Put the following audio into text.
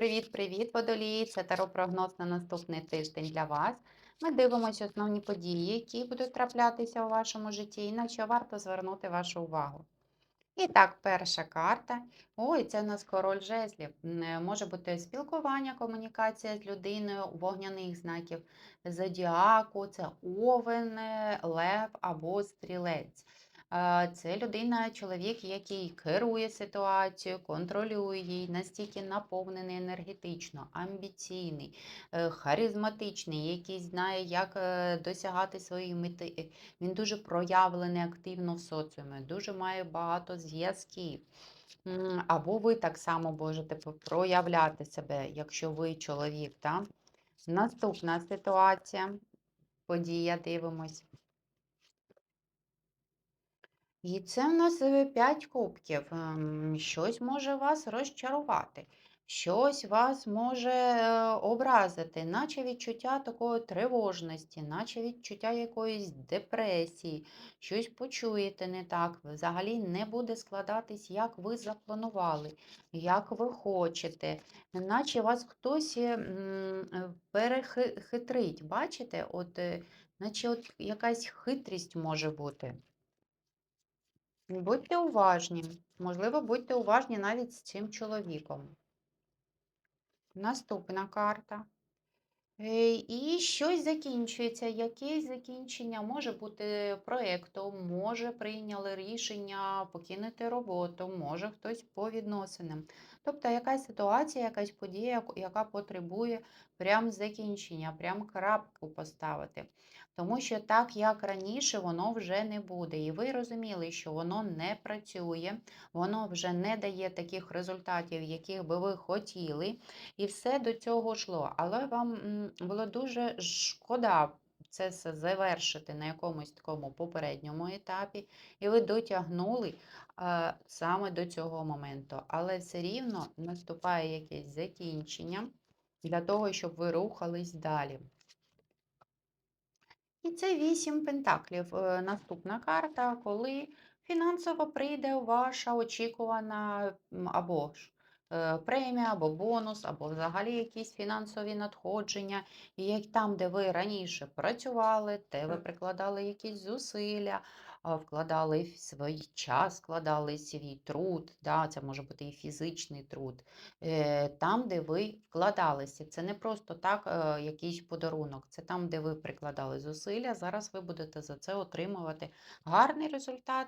Привіт-привіт, водолії! Це таро-прогноз на наступний тиждень для вас. Ми дивимося основні події, які будуть траплятися у вашому житті, і на що варто звернути вашу увагу. І так, перша карта. Ой, це у нас король жезлів. Е, Може бути спілкування, комунікація з людиною вогняних знаків зодіаку, це овен, е, лев або стрілець. Це людина, чоловік, який керує ситуацією, контролює її, настільки наповнений енергетично, амбіційний, е, харизматичний, який знає, як е, досягати своєї мети. Він дуже проявлений активно в соціумі, дуже має багато зв'язків. Або ви так само можете проявляти себе, якщо ви чоловік. Так? Наступна ситуація, подія, дивимось. І це в нас е, 5 кубків. Ем, Щось може вас розчарувати, щось вас може е, образити, наче відчуття такої тривожності, наче відчуття якоїсь депресії, щось почуєте не так, взагалі не буде складатись, як ви запланували, як ви хочете, наче вас хтось е, е, перехитрить. Бачите? От, е, наче от якась хитрість може бути. Будьте уважні. Можливо, будьте уважні навіть з цим чоловіком. Наступна карта. Е, І щось закінчується, якесь закінчення може бути проєктом, може прийняли рішення покинути роботу, може хтось по відносинам. Тобто якась ситуація, якась подія, яка потребує прям закінчення, прям крапку поставити. Тому що так, як раніше, воно вже не буде. І ви розуміли, що воно не працює, воно вже не дає таких результатів, яких би ви хотіли. І все до цього йшло. Але вам було дуже шкода це все завершити на якомусь такому попередньому етапі, і ви дотягнули е, саме до цього моменту. Але все рівно наступає якесь закінчення для того, щоб ви рухались далі. І це вісім пентаклів. Е, Наступна карта, коли фінансово прийде ваша очікувана або ж премія, або бонус, або взагалі якісь фінансові надходження. І як там, де ви раніше працювали, де ви прикладали якісь зусилля, вкладали свій час, вкладали свій труд, да, це може бути і фізичний труд, е, там, де ви вкладалися. Це не просто так е, якийсь подарунок, це там, де ви прикладали зусилля. Зараз ви будете за це отримувати гарний результат,